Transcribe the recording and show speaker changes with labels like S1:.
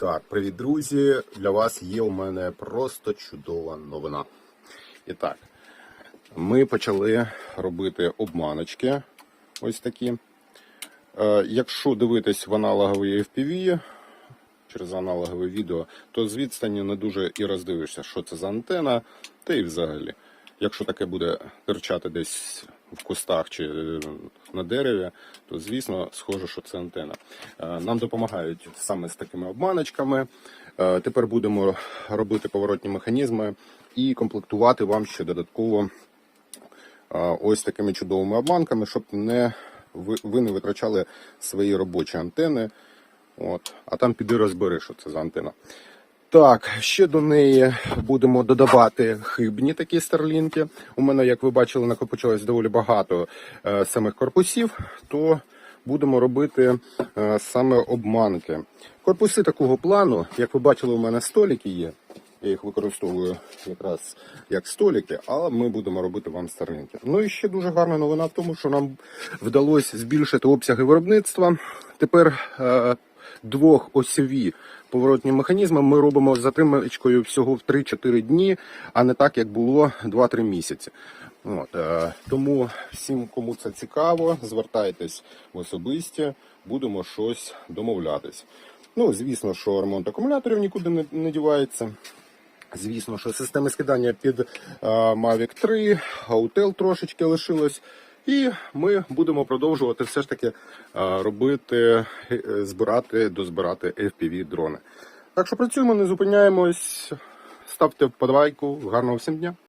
S1: Так, привіт, друзі! Для вас є у мене просто чудова новина. І так, ми почали робити обманочки. Ось такі. Е, якщо дивитись в аналоговий FPV через аналогове відео, то з відстані не дуже і роздивишся, що це за антена, та і взагалі. Якщо таке буде терчати десь в кустах чи е, на дереві, то звісно схоже, що це антена. Е, Нам допомагають саме з такими обманочками. Е, Тепер будемо робити поворотні механізми і комплектувати вам ще додатково ось такими чудовими обманками, щоб не ви не витрачали свої робочі антени. От, а там піди розбери, що це за антена. Так, ще до неї будемо додавати хибні такі старлінки. У мене, як ви бачили, накопичилось доволі багато е, самих корпусів, то будемо робити е, саме обманки. Корпуси такого плану, як ви бачили, у мене столики є. Я їх використовую якраз як столики, але ми будемо робити вам старлінки. Ну і ще дуже гарна новина в тому, що нам вдалося збільшити обсяги виробництва. Тепер е, двохосьові поворотні механізми ми робимо з затримочкою всього в 3-4 дні, а не так, як було 2-3 місяці. От, е, тому всім, кому це цікаво, звертайтесь в особисті, будемо щось домовлятись. Ну, звісно, що ремонт акумуляторів нікуди не, не дівається. Звісно, що системи скидання під е, Mavic 3, Autel трошечки лишилось. І ми будемо продовжувати все ж таки е, робити, е, збирати, дозбирати FPV дрони. Так що працюємо, не зупиняємось. Ставте вподобайку. Гарного всім дня!